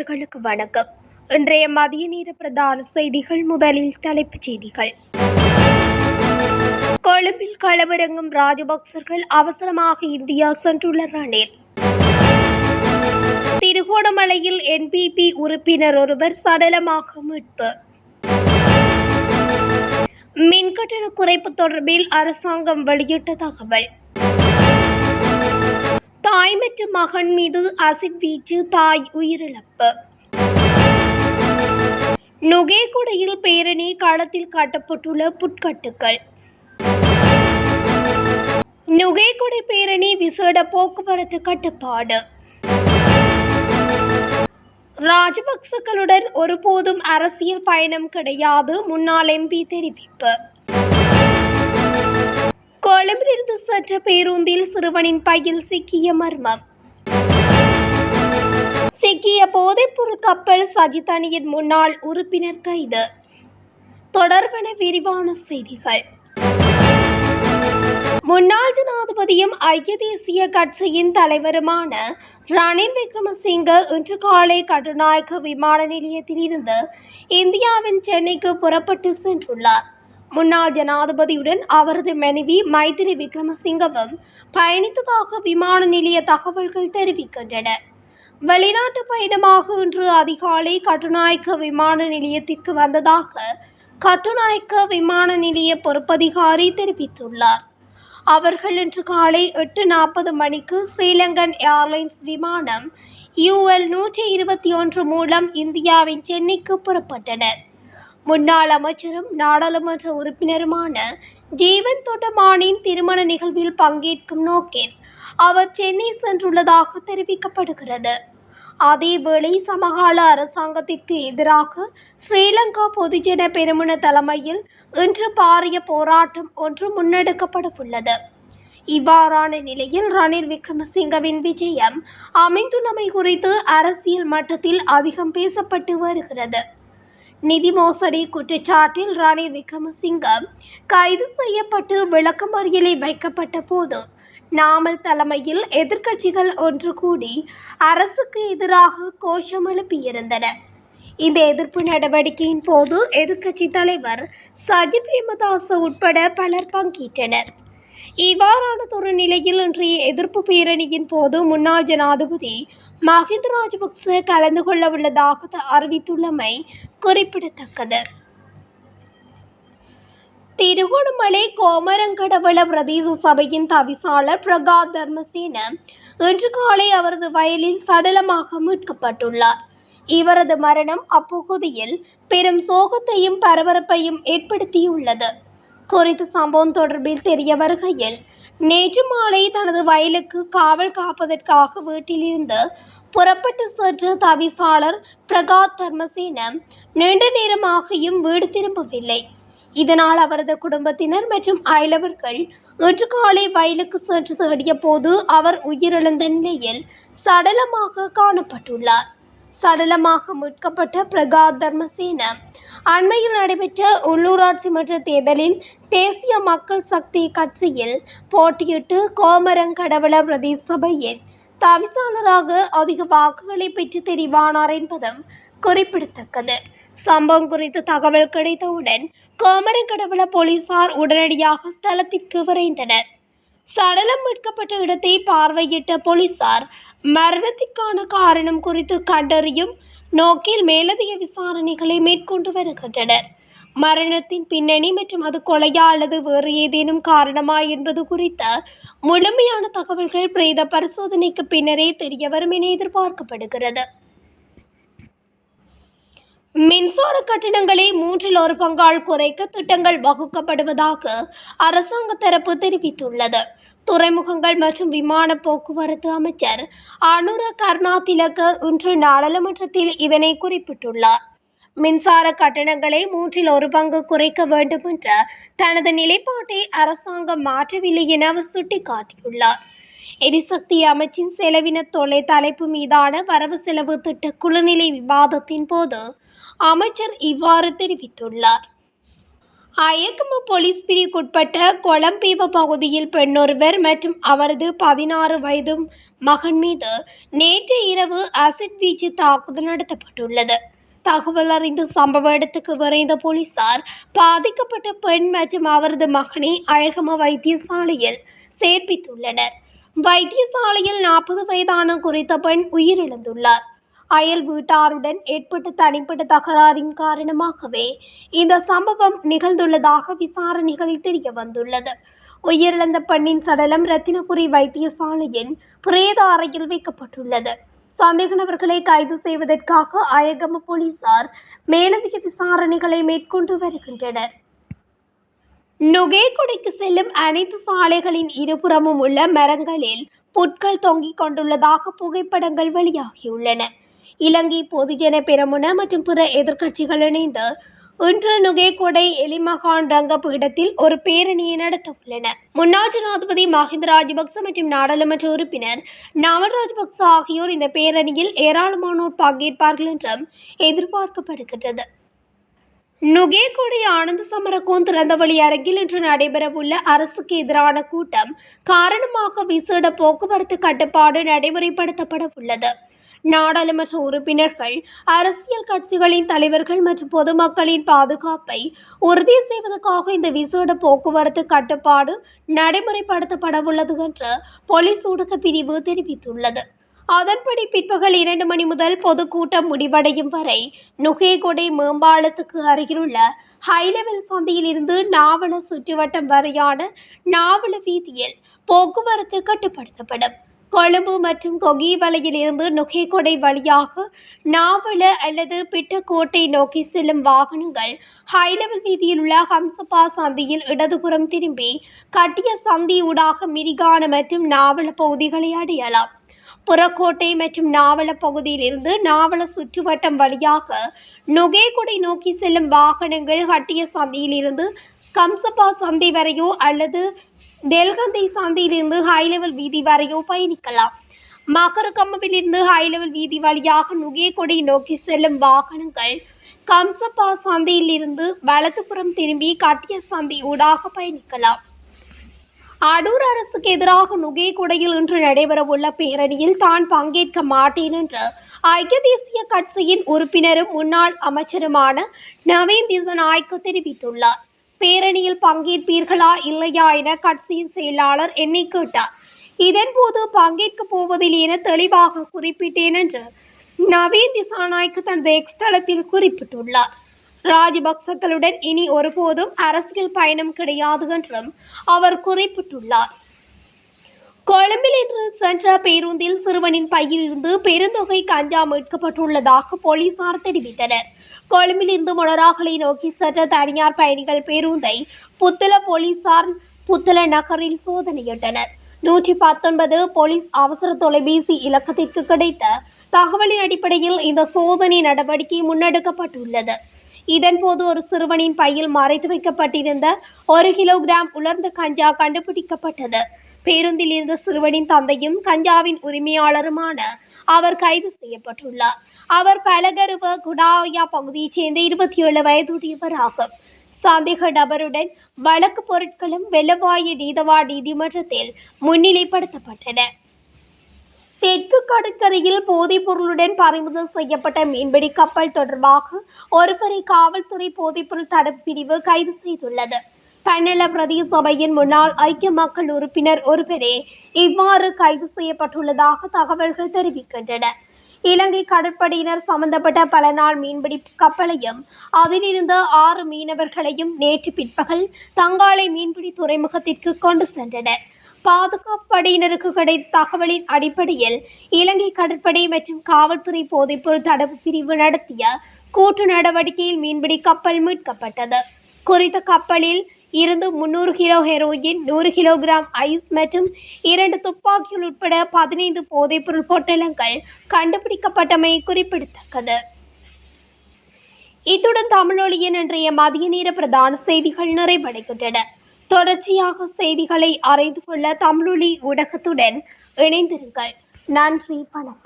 நேயர்களுக்கு வணக்கம். இன்றைய மதிய நேர பிரதான செய்திகள் முதலில் தலைப்புச் செய்திகள். கொழும்பில் களமிறங்கும் ராஜபக்சர்கள் அவசரமாக இந்தியா சென்றுள்ள ரணில். திருகோணமலையில் என்பிபி உறுப்பினர் ஒருவர் சடலமாக மீட்பு. மின்கட்டண குறைப்பு தொடர்பில் அரசாங்கம் வெளியிட்ட தகவல். தாய் மற்றும் மகன் மீது அசிட் வீச்சு தாய் உயிரிழப்பு. நுகேகுடையில் பேரணி களத்தில் காட்டப்பட்டுள்ள புட்கட்டுக்கள். நுகேகுடை பேரணி விசேட போக்குவரத்து கட்டுப்பாடு. ராஜபக்சக்களுடன் ஒருபோதும் அரசியல் பயணம் கிடையாது முன்னாள் எம்பி தெரிவிப்பு. கொழும்பிலிருந்து சென்ற பேருந்தில் சிறுவனின் பையில் சிக்கிய மர்மம். சிக்கிய போதைப்பொருள் கப்பல் சஜித் அணியின் முன்னாள் உறுப்பினர் கைது. தொடர்பான விரிவான செய்திகள். முன்னாள் ஜனாதிபதியும் ஐக்கிய தேசிய கட்சியின் தலைவருமான ரணில் விக்ரமசிங்க இன்று காலை கட்டுநாயக்க விமான நிலையத்தில் இருந்து இந்தியாவின் சென்னைக்கு புறப்பட்டு சென்றுள்ளார். முன்னாள் ஜனாதிபதியுடன் அவரது மனைவி மைத்திரி விக்ரமசிங்கவும் பயணித்ததாக விமான நிலைய தகவல்கள் தெரிவிக்கின்றன. வெளிநாட்டு பயணமாக இன்று அதிகாலை கட்டுநாயக்க விமான நிலையத்திற்கு வந்ததாக கட்டுநாயக்க விமான நிலைய பொறுப்பதிகாரி தெரிவித்துள்ளார். அவர்கள் இன்று காலை எட்டு நாற்பது மணிக்கு ஸ்ரீலங்கன் ஏர்லைன்ஸ் விமானம் யூஎல் நூற்றி இருபத்தி ஒன்று மூலம் இந்தியாவின் சென்னைக்கு புறப்பட்டனர். முன்னாள் அமைச்சரும் நாடாளுமன்ற உறுப்பினருமான ஜீவன் தொண்டமானின் திருமண நிகழ்வில் பங்கேற்கும் நோக்கில் அவர் சென்னை சென்றுள்ளதாக தெரிவிக்கப்படுகிறது. அதேவேளை சமகால அரசாங்கத்திற்கு எதிராக ஸ்ரீலங்கா பொதுஜன பெருமன தலைமையில் இன்று பாரிய போராட்டம் ஒன்று முன்னெடுக்கப்படவுள்ளது. இவ்வாறான நிலையில் ரணில் விக்ரமசிங்கவின் விஜயம் அமைந்துள்ளமை குறித்து அரசியல் மட்டத்தில் அதிகம் பேசப்பட்டு வருகிறது. நிதி மோசடி குற்றச்சாட்டில் ரணில் விக்ரமசிங்கம் கைது செய்யப்பட்டு விளக்கமறியலை வைக்கப்பட்ட போது நாமல் தலைமையில் எதிர்க்கட்சிகள் ஒன்று கூடி அரசுக்கு எதிராக கோஷம் எழுப்பியிருந்தன. இந்த எதிர்ப்பு நடவடிக்கையின் போது எதிர்க்கட்சி தலைவர் சஜித் பிரேமதாச உட்பட பலர் பங்கேற்றனர். இவ்வாறானதொரு நிலையில் இன்றைய எதிர்ப்பு பேரணியின் போது முன்னாள் ஜனாதிபதி மஹிந்த ராஜபக்ச கலந்து கொள்ள உள்ளதாக அறிவித்துள்ளமை குறிப்பிடத்தக்கது. திருகோணமலை கோமரங்கடவள பிரதேச சபையின் தவிசாளர் பிரகாத் தர்மசேன இன்று காலை அவரது வயலில் சடலமாக மீட்கப்பட்டுள்ளார். இவரது மரணம் அப்பகுதியில் பெரும் சோகத்தையும் பரபரப்பையும் ஏற்படுத்தியுள்ளது. குறித்த சம்பவம் தொடர்பில் தெரிய வருகையில் நேற்று மாலை தனது வயலுக்கு காவல் காப்பதற்காக வீட்டிலிருந்து புறப்பட்டு சென்ற தவிசாளர் பிரகாத் தர்மசேன நீண்ட நேரமாகியும் வீடு திரும்பவில்லை. இதனால் அவரது குடும்பத்தினர் மற்றும் அயலவர்கள் இன்று காலை வயலுக்கு சென்று தேடிய போது அவர் உயிரிழந்த நிலையில் சடலமாக காணப்பட்டுள்ளார். சடலமாக மீட்கப்பட்ட பிரகாத் தர்மசேன அண்மையில் நடைபெற்ற உள்ளூராட்சி மன்ற தேர்தலில் தேசிய மக்கள் சக்தி கட்சியில் போட்டியிட்டு கோமரங்கடவள பிரதேச சபையின் தவிசாளராக அதிக வாக்குகளை பெற்று தெரிவானார் என்பதும் குறிப்பிடத்தக்கது. சம்பவம் குறித்த தகவல் கிடைத்தவுடன் கோமரங்கடவள போலீசார் உடனடியாக ஸ்தலத்திற்கு விரைந்தனர். சடலம் மீட்கப்பட்ட இடத்தை பார்வையிட்ட போலீசார் மரணத்திற்கான காரணம் குறித்து கண்டறியும் நோக்கில் மேலதிக விசாரணைகளை மேற்கொண்டு வருகின்றனர். மரணத்தின் பின்னணி மற்றும் அது கொலையா அல்லது வேறு ஏதேனும் காரணமா என்பது குறித்த முழுமையான தகவல்கள் பிரேத பரிசோதனைக்கு பின்னரே தெரிய வரும் என எதிர்பார்க்கப்படுகிறது. மின்சார கட்டணங்களை மூன்றில் ஒரு பங்கால் குறைக்க திட்டங்கள் வகுக்கப்படுவதாக அரசாங்க தரப்பு தெரிவித்துள்ளது. துறைமுகங்கள் மற்றும் விமான போக்குவரத்து அமைச்சர் அனுர கருணாதிலக இன்று நாடாளுமன்றத்தில் இதனை குறிப்பிட்டுள்ளார். மின்சார கட்டணங்களை மூன்றில் ஒரு பங்கு குறைக்க வேண்டும் என்ற தனது நிலைப்பாட்டை அரசாங்கம் மாற்றவில்லை என அவர் சுட்டிக்காட்டியுள்ளார். எரிசக்தி அமைச்சின் செலவின தொலை தலைப்பு மீதான வரவு செலவு திட்ட குழுநிலை விவாதத்தின் போது அமைச்சர் இவ்வாறு தெரிவித்துள்ளார். அயக்கம போலீஸ் பிரிவுக்குட்பட்ட கொளம்பீவ பகுதியில் பெண்ணொருவர் மற்றும் அவரது பதினாறு வயது மகன் மீது நேற்று இரவு அசிட் வீச்சு தாக்குதல் நடத்தப்பட்டுள்ளது. தகவல் அறிந்த சம்பவ இடத்துக்கு விரைந்த போலீசார் பாதிக்கப்பட்ட பெண் மற்றும் அவரது மகனை அழகம வைத்தியசாலையில் சேர்ப்பித்துள்ளனர். வைத்தியசாலையில் நாற்பது வயதான குறித்த பெண் உயிரிழந்துள்ளார். அயல் வீட்டாருடன் ஏற்பட்ட தனிப்பட்ட தகராறின் காரணமாகவே இந்த சம்பவம் நிகழ்ந்துள்ளதாக விசாரணைகளில் தெரிய வந்துள்ளது உயிரிழந்த பெண்ணின் சடலம் ரத்தினபுரி வைத்தியசாலையின் பிரேத அறையில் வைக்கப்பட்டுள்ளது. சந்தேக நபர்களை கைது செய்வதற்காக அயகம போலீசார் மேலதிக விசாரணைகளை மேற்கொண்டு வருகின்றனர். நுகேகுடைக்கு செல்லும் அனைத்து சாலைகளின் இருபுறமும் உள்ள மரங்களில் புட்கள் தொங்கிக் கொண்டுள்ளதாக புகைப்படங்கள் வெளியாகியுள்ளன. இலங்கை பொதுஜன பெரமுன மற்றும் பிற எதிர்க்கட்சிகள் இணைந்து இன்று நுகேகொடை எலிமகான் ரங்க பீடத்தில் ஒரு பேரணியை நடத்த உள்ளன முன்னாள் ஜனாதிபதி மஹிந்த ராஜபக்ச மற்றும் நாடாளுமன்ற உறுப்பினர் நவல் ராஜபக்ச ஆகியோர் இந்த பேரணியில் ஏராளமானோர் பங்கேற்பார்கள் என்றும் எதிர்பார்க்கப்படுகின்றது. நுகேகொடை ஆனந்த சமரகோன் திறந்தவழி அரங்கில் இன்று நடைபெறவுள்ள அரசுக்கு எதிரான கூட்டம் காரணமாக விசேட போக்குவரத்து கட்டுப்பாடு நடைமுறைப்படுத்தப்பட உள்ளது நாடாளுமன்ற உறுப்பினர்கள் அரசியல் கட்சிகளின் தலைவர்கள் மற்றும் பொதுமக்களின் பாதுகாப்பை உறுதி செய்வதற்காக இந்த விசேட போக்குவரத்து கட்டுப்பாடு நடைமுறைப்படுத்தப்படவுள்ளது என்று போலீஸ் ஊடக பிரிவு தெரிவித்துள்ளது. அதன்படி பிற்பகல் இரண்டு மணி முதல் பொதுக்கூட்டம் முடிவடையும் வரை நுகேகொடை மேம்பாலத்துக்கு அருகிலுள்ள ஹைலெவல் சந்தையில் இருந்து நாவல சுற்றுவட்டம் வரையான நாவல வீதியில் போக்குவரத்து கட்டுப்படுத்தப்படும். கொழும்பு மற்றும் கொகிவலையில் இருந்து நுகைக்கொடை வழியாக நாவல அல்லது பிட்டக்கோட்டை நோக்கி செல்லும் வாகனங்கள் ஹைலெவல் வீதியில் உள்ள ஹம்சபா சந்தியில் இடதுபுறம் திரும்பி கட்டிய சந்தியூடாக மிரிகான மற்றும் நாவல பகுதிகளை அடையலாம். புறக்கோட்டை மற்றும் நாவல பகுதியில் இருந்து நாவல சுற்றுவட்டம் வழியாக நுகேகுடை நோக்கி செல்லும் வாகனங்கள் கட்டிய சந்தியில் இருந்து கம்சப்பா சந்தி வரையோ அல்லது டெல்கந்தை சந்தையிலிருந்து ஹை லெவல் வீதி வரையோ பயணிக்கலாம். மகரகம்மவிலிருந்து ஹை லெவல் வீதி வழியாக நுகேகொடை நோக்கி செல்லும் வாகனங்கள் கம்சப்பா சந்தையிலிருந்து வலதுபுறம் திரும்பி கட்டிய சந்தை ஊடாக பயணிக்கலாம். அடூர் அரசுக்கு எதிராக நுகேகுடையில் இன்று நடைபெறவுள்ள பேரணியில் தான் பங்கேற்க மாட்டேன் என்று ஐக்கிய தேசிய கட்சியின் உறுப்பினரும் முன்னாள் அமைச்சருமான நவீன் திசநாய்க்கு தெரிவித்துள்ளார். பேரணியில் பங்கேற்பீர்களா இல்லையா என கட்சியின் செயலாளர் என்னை கேட்டார். இதன்போது பங்கேற்க போவதில் என தெளிவாக குறிப்பிட்டேன் என்று நவீன் திசாநாய்க்கு தனது எக்ஸ் தளத்தில் குறிப்பிட்டுள்ளார். ராஜபக்சக்களுடன் இனி ஒருபோதும் அரசியல் பயணம் கிடையாது என்றும் அவர் குறிப்பிட்டுள்ளார். கொழும்பில் இன்று சென்ற பேருந்தில் சிறுவனின் பையில் இருந்து பெருந்தொகை கஞ்சா மீட்கப்பட்டுள்ளதாக போலீசார் தெரிவித்தனர். கொழும்பில் இருந்து மொனராகலை நோக்கி சென்ற தனியார் பயணிகள் பேருந்தை புத்தள போலீசார் புத்தள நகரில் சோதனையிட்டனர். நூற்றி பத்தொன்பது போலீஸ் அவசர தொலைபேசி இலக்கத்திற்கு கிடைத்த தகவலின் அடிப்படையில் இந்த சோதனை நடவடிக்கை முன்னெடுக்கப்பட்டுள்ளது. இதன்போது ஒரு சிறுவனின் பையில் மறைத்து வைக்கப்பட்டிருந்த ஒரு கிலோகிராம் உலர்ந்த கஞ்சா கண்டுபிடிக்கப்பட்டது. பேருந்தில் இருந்த சிறுவனின் தந்தையும் கஞ்சாவின் உரிமையாளருமான அவர் கைது செய்யப்பட்டுள்ளார். அவர் பலகருவ குடாயா பகுதியைச் சேர்ந்த இருபத்தி ஏழு வயதுடையவர் ஆகும் சந்தேக நபருடன் வழக்கு பொருட்களும் வெள்ளவாய நீதவா நீதிமன்றத்தில் முன்னிலைப்படுத்தப்பட்டன. தெற்கு கடற்கரையில் போதைப் பொருளுடன் பறிமுதல் செய்யப்பட்ட மீன்பிடி கப்பல் தொடர்பாக ஒருவரை காவல்துறை போதைப்பொருள் தடுப்பு பிரிவு கைது செய்துள்ளது. பன்னல பிரதேச சபையின் முன்னாள் ஐக்கிய மக்கள் உறுப்பினர் ஒருவரே இவ்வாறு கைது செய்யப்பட்டுள்ளதாக தகவல்கள் தெரிவிக்கின்றன. இலங்கை கடற்படையினர் சம்பந்தப்பட்ட பல நாள் மீன்பிடி கப்பலையும் அதிலிருந்த ஆறு மீனவர்களையும் நேற்று பிற்பகல் தங்காலை மீன்பிடி துறைமுகத்திற்கு கொண்டு சென்றனர். பாதுகாப்பு படையினருக்கு கிடைத்த தகவலின் அடிப்படையில் இலங்கை கடற்படை மற்றும் காவல்துறை போதைப்பொருள் தடுப்பு பிரிவு நடத்திய கூட்டு நடவடிக்கையில் மீன்பிடி கப்பல் மீட்கப்பட்டது. குறித்த கப்பலில் இருந்து முன்னூறு கிலோ ஹெரோயின் நூறு கிலோகிராம் ஐஸ் மற்றும் இரண்டு துப்பாக்கிகள் உட்பட பதினைந்து போதைப்பொருள் பொட்டலங்கள் கண்டுபிடிக்கப்பட்டமை குறிப்பிடத்தக்கது. இத்துடன் தமிழொலியின் இன்றைய மதிய நேர பிரதான செய்திகள் நிறைவடைகின்றன. தொடர்ச்சியாக செய்திகளை அறிந்து கொள்ள தமிழொலி ஊடகத்துடன் இணைந்திருங்கள். நன்றி வணக்கம்.